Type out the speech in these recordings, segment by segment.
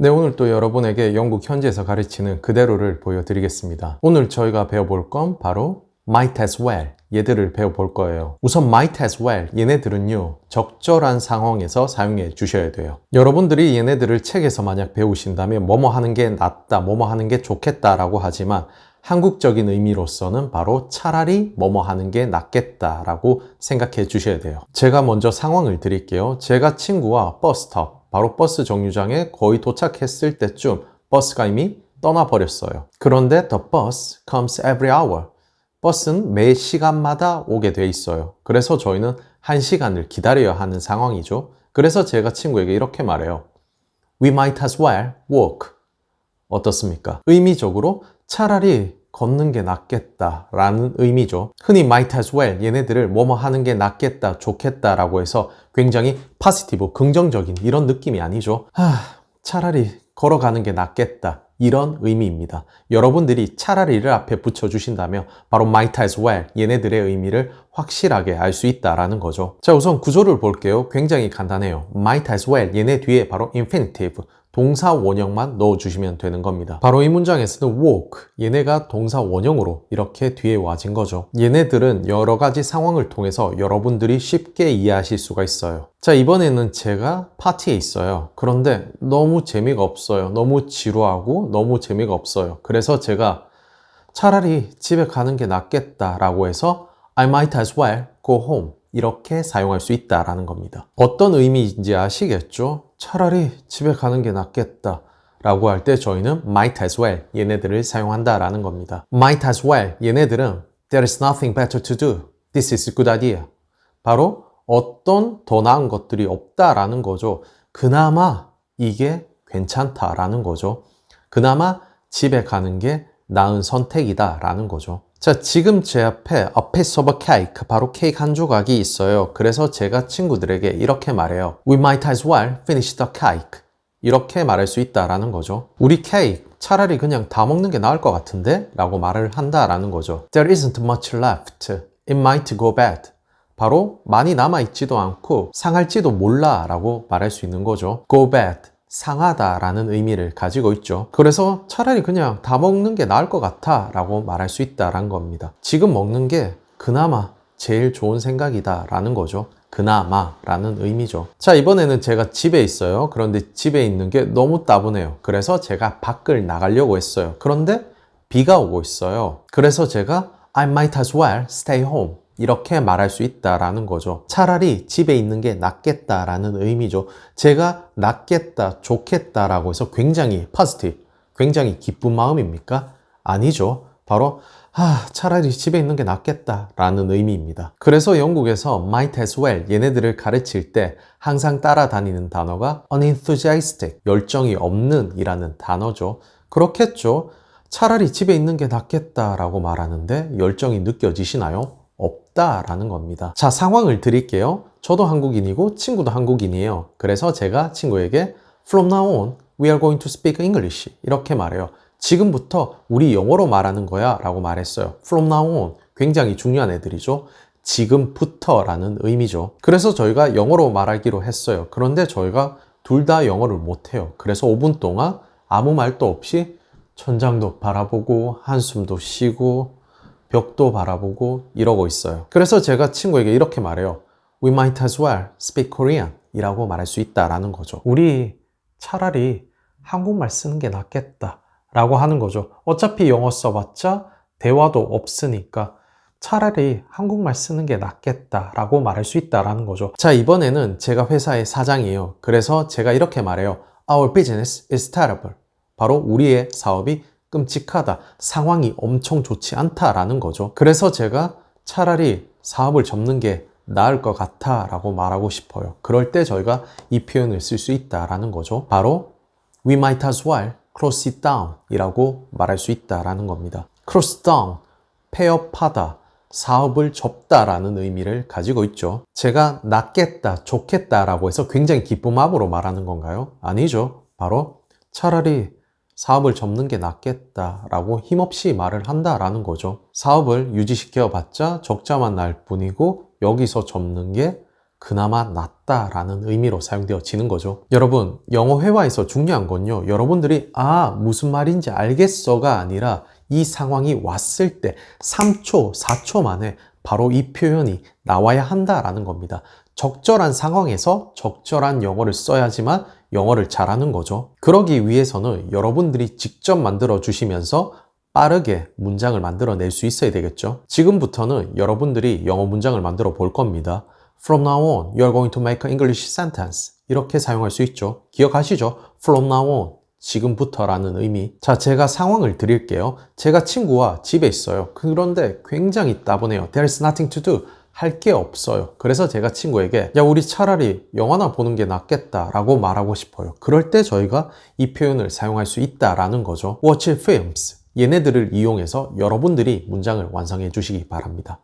네, 오늘 또 여러분에게 영국 현지에서 가르치는 그대로를 보여드리겠습니다. 오늘 저희가 배워볼 건 바로 might as well 얘들을 배워볼 거예요. 우선 might as well 얘네들은요 적절한 상황에서 사용해 주셔야 돼요. 여러분들이 얘네들을 책에서 만약 배우신다면 뭐뭐 하는 게 낫다, 뭐뭐 하는 게 좋겠다라고 하지만 한국적인 의미로서는 바로 차라리 뭐뭐 하는 게 낫겠다라고 생각해 주셔야 돼요. 제가 먼저 상황을 드릴게요. 제가 친구와 버스탑, 바로 버스 정류장에 거의 도착했을 때쯤 버스가 이미 떠나버렸어요. 그런데 the bus comes every hour. 버스는 매 시간마다 오게 돼 있어요. 그래서 저희는 한 시간을 기다려야 하는 상황이죠. 그래서 제가 친구에게 이렇게 말해요. We might as well walk. 어떻습니까? 의미적으로 차라리 걷는 게 낫겠다 라는 의미죠. 흔히 might as well 얘네들을 뭐뭐 하는 게 낫겠다, 좋겠다 라고 해서 굉장히 파시티브, 긍정적인 이런 느낌이 아니죠. 하, 차라리 걸어가는 게 낫겠다. 이런 의미입니다. 여러분들이 차라리를 앞에 붙여주신다면 바로 might as well 얘네들의 의미를 확실하게 알 수 있다라는 거죠. 자 우선 구조를 볼게요. 굉장히 간단해요. might as well 얘네 뒤에 바로 infinitive 동사 원형만 넣어주시면 되는 겁니다. 바로 이 문장에서는 walk 얘네가 동사 원형으로 이렇게 뒤에 와진 거죠. 얘네들은 여러 가지 상황을 통해서 여러분들이 쉽게 이해하실 수가 있어요. 자 이번에는 제가 파티에 있어요. 그런데 너무 재미가 없어요. 너무 지루하고 너무 재미가 없어요. 그래서 제가 차라리 집에 가는 게 낫겠다라고 해서 I might as well go home 이렇게 사용할 수 있다라는 겁니다. 어떤 의미인지 아시겠죠? 차라리 집에 가는 게 낫겠다. 라고 할 때 저희는 might as well 얘네들을 사용한다 라는 겁니다. might as well 얘네들은 there is nothing better to do. This is a good idea. 바로 어떤 더 나은 것들이 없다 라는 거죠. 그나마 이게 괜찮다 라는 거죠. 그나마 집에 가는 게 나은 선택이다 라는 거죠. 자, 지금 제 앞에 piece of cake, 바로 케이크 한 조각이 있어요. 그래서 제가 친구들에게 이렇게 말해요. We might as well finish the cake. 이렇게 말할 수 있다라는 거죠. 우리 케이크 차라리 그냥 다 먹는 게 나을 것 같은데? 라고 말을 한다라는 거죠. There isn't much left. It might go bad. 바로 많이 남아있지도 않고 상할지도 몰라 라고 말할 수 있는 거죠. go bad. 상하다라는 의미를 가지고 있죠. 그래서 차라리 그냥 다 먹는 게 나을 것 같아 라고 말할 수 있다라는 겁니다. 지금 먹는 게 그나마 제일 좋은 생각이다 라는 거죠. 그나마 라는 의미죠. 자, 이번에는 제가 집에 있어요. 그런데 집에 있는 게 너무 따분해요. 그래서 제가 밖을 나가려고 했어요. 그런데 비가 오고 있어요. 그래서 제가 I might as well stay home. 이렇게 말할 수 있다라는 거죠. 차라리 집에 있는 게 낫겠다라는 의미죠. 제가 낫겠다, 좋겠다라고 해서 굉장히 positive, 굉장히 기쁜 마음입니까? 아니죠. 바로 아, 차라리 집에 있는 게 낫겠다라는 의미입니다. 그래서 영국에서 might as well 얘네들을 가르칠 때 항상 따라다니는 단어가 unenthusiastic, 열정이 없는 이라는 단어죠. 그렇겠죠. 차라리 집에 있는 게 낫겠다라고 말하는데 열정이 느껴지시나요? 없다라는 겁니다. 자, 상황을 드릴게요. 저도 한국인이고 친구도 한국인이에요. 그래서 제가 친구에게 From now on, we are going to speak English. 이렇게 말해요. 지금부터 우리 영어로 말하는 거야 라고 말했어요. From now on. 굉장히 중요한 애들이죠. 지금부터 라는 의미죠. 그래서 저희가 영어로 말하기로 했어요. 그런데 저희가 둘 다 영어를 못해요. 그래서 5분 동안 아무 말도 없이 천장도 바라보고 한숨도 쉬고 벽도 바라보고 이러고 있어요. 그래서 제가 친구에게 이렇게 말해요. We might as well speak Korean 이라고 말할 수 있다라는 거죠. 우리 차라리 한국말 쓰는 게 낫겠다 라고 하는 거죠. 어차피 영어 써봤자 대화도 없으니까 차라리 한국말 쓰는 게 낫겠다 라고 말할 수 있다라는 거죠. 자, 이번에는 제가 회사의 사장이에요. 그래서 제가 이렇게 말해요. Our business is terrible. 바로 우리의 사업이 끔찍하다. 상황이 엄청 좋지 않다라는 거죠. 그래서 제가 차라리 사업을 접는 게 나을 것 같아 라고 말하고 싶어요. 그럴 때 저희가 이 표현을 쓸 수 있다라는 거죠. 바로 we might as well close it down 이라고 말할 수 있다라는 겁니다. close down, 폐업하다, 사업을 접다라는 의미를 가지고 있죠. 제가 낫겠다, 좋겠다라고 해서 굉장히 기쁜 마음으로 말하는 건가요? 아니죠. 바로 차라리 사업을 접는 게 낫겠다라고 힘없이 말을 한다라는 거죠. 사업을 유지시켜 봤자 적자만 날 뿐이고 여기서 접는 게 그나마 낫다라는 의미로 사용되어지는 거죠. 여러분, 영어 회화에서 중요한 건요. 여러분들이 아, 무슨 말인지 알겠어가 아니라 이 상황이 왔을 때 3초, 4초 만에 바로 이 표현이 나와야 한다라는 겁니다. 적절한 상황에서 적절한 영어를 써야지만 영어를 잘하는 거죠. 그러기 위해서는 여러분들이 직접 만들어 주시면서 빠르게 문장을 만들어 낼 수 있어야 되겠죠. 지금부터는 여러분들이 영어 문장을 만들어 볼 겁니다. From now on, you are going to make an English sentence. 이렇게 사용할 수 있죠. 기억하시죠? From now on. 지금부터라는 의미. 자, 제가 상황을 드릴게요. 제가 친구와 집에 있어요. 그런데 굉장히 따분해요. There's nothing to do. 할 게 없어요. 그래서 제가 친구에게 야, 우리 차라리 영화나 보는 게 낫겠다 라고 말하고 싶어요. 그럴 때 저희가 이 표현을 사용할 수 있다라는 거죠. Watch films. 얘네들을 이용해서 여러분들이 문장을 완성해 주시기 바랍니다.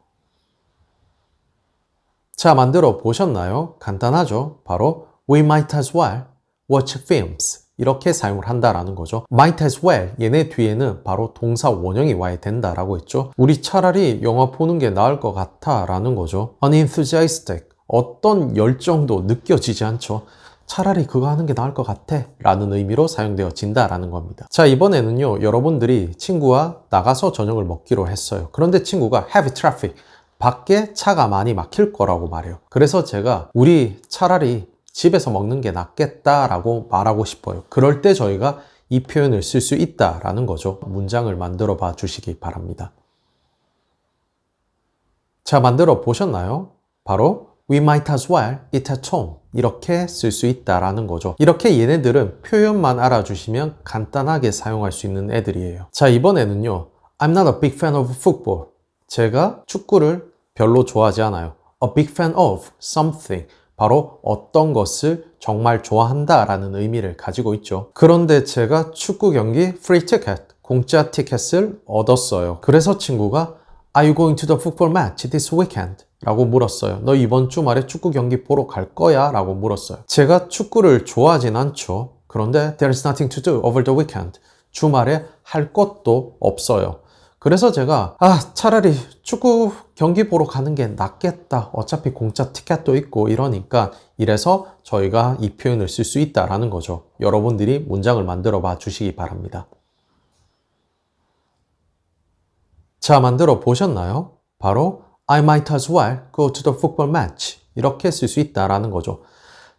자, 만들어 보셨나요? 간단하죠? 바로 We might as well watch films. 이렇게 사용을 한다라는 거죠. might as well 얘네 뒤에는 바로 동사 원형이 와야 된다라고 했죠. 우리 차라리 영화 보는 게 나을 것 같아라는 거죠. unenthusiastic 어떤 열정도 느껴지지 않죠. 차라리 그거 하는 게 나을 것 같아 라는 의미로 사용되어진다라는 겁니다. 자 이번에는요 여러분들이 친구와 나가서 저녁을 먹기로 했어요. 그런데 친구가 heavy traffic 밖에 차가 많이 막힐 거라고 말해요. 그래서 제가 우리 차라리 집에서 먹는 게 낫겠다라고 말하고 싶어요. 그럴 때 저희가 이 표현을 쓸 수 있다라는 거죠. 문장을 만들어 봐 주시기 바랍니다. 자, 만들어 보셨나요? 바로 we might as well eat at home 이렇게 쓸 수 있다라는 거죠. 이렇게 얘네들은 표현만 알아주시면 간단하게 사용할 수 있는 애들이에요. 자, 이번에는요. I'm not a big fan of football. 제가 축구를 별로 좋아하지 않아요. A big fan of something. 바로 어떤 것을 정말 좋아한다라는 의미를 가지고 있죠. 그런데 제가 축구 경기 free ticket, 공짜 티켓을 얻었어요. 그래서 친구가 Are you going to the football match this weekend? 라고 물었어요. 너 이번 주말에 축구 경기 보러 갈 거야? 라고 물었어요. 제가 축구를 좋아하진 않죠. 그런데 there's nothing to do over the weekend. 주말에 할 것도 없어요. 그래서 제가 아 차라리 축구 경기 보러 가는 게 낫겠다. 어차피 공짜 티켓도 있고 이러니까 이래서 저희가 이 표현을 쓸 수 있다라는 거죠. 여러분들이 문장을 만들어 봐 주시기 바랍니다. 자, 만들어 보셨나요? 바로 I might as well go to the football match. 이렇게 쓸 수 있다라는 거죠.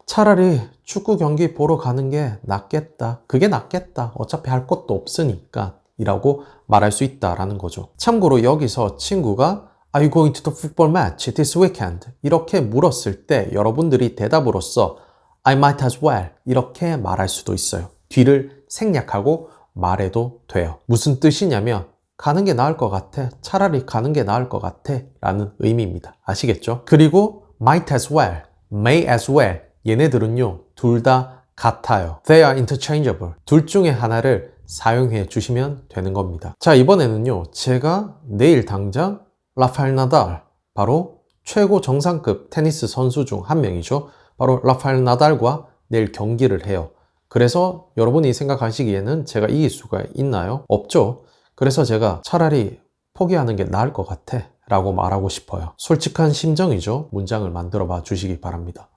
차라리 축구 경기 보러 가는 게 낫겠다. 그게 낫겠다. 어차피 할 것도 없으니까. 이라고 말할 수 있다라는 거죠. 참고로 여기서 친구가 Are you going to the football match this weekend? 이렇게 물었을 때 여러분들이 대답으로서 I might as well 이렇게 말할 수도 있어요. 뒤를 생략하고 말해도 돼요. 무슨 뜻이냐면 가는 게 나을 것 같아. 차라리 가는 게 나을 것 같아. 라는 의미입니다. 아시겠죠? 그리고 might as well, may as well 얘네들은요 둘 다 같아요. They are interchangeable. 둘 중에 하나를 사용해 주시면 되는 겁니다. 자, 이번에는요, 제가 내일 당장 라파엘 나달, 바로 최고 정상급 테니스 선수 중 한 명이죠. 바로 라파엘 나달과 내일 경기를 해요. 그래서 여러분이 생각하시기에는 제가 이길 수가 있나요? 없죠. 그래서 제가 차라리 포기하는 게 나을 것 같아. 라고 말하고 싶어요. 솔직한 심정이죠. 문장을 만들어 봐 주시기 바랍니다.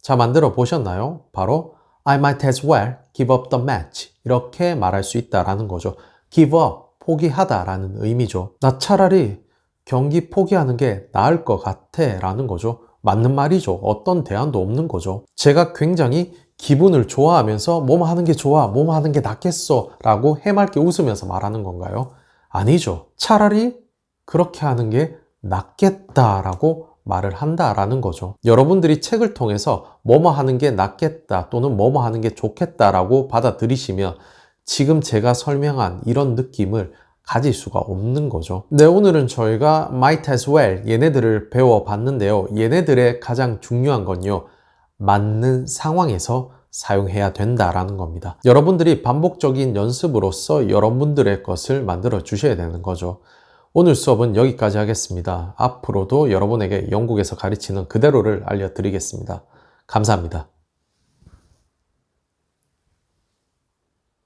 자, 만들어 보셨나요? 바로 I might as well give up the match. 이렇게 말할 수 있다라는 거죠. give up, 포기하다라는 의미죠. 나 차라리 경기 포기하는 게 나을 것 같아 라는 거죠. 맞는 말이죠. 어떤 대안도 없는 거죠. 제가 굉장히 기분을 좋아하면서 뭐뭐 하는 게 좋아, 뭐뭐 하는 게 낫겠어 라고 해맑게 웃으면서 말하는 건가요? 아니죠. 차라리 그렇게 하는 게 낫겠다라고 말을 한다라는 거죠. 여러분들이 책을 통해서 뭐뭐 하는 게 낫겠다 또는 뭐뭐 하는 게 좋겠다라고 받아들이시면 지금 제가 설명한 이런 느낌을 가질 수가 없는 거죠. 네, 오늘은 저희가 might as well 얘네들을 배워봤는데요. 얘네들의 가장 중요한 건요. 맞는 상황에서 사용해야 된다라는 겁니다. 여러분들이 반복적인 연습으로서 여러분들의 것을 만들어 주셔야 되는 거죠. 오늘 수업은 여기까지 하겠습니다. 앞으로도 여러분에게 영국에서 가르치는 그대로를 알려드리겠습니다. 감사합니다.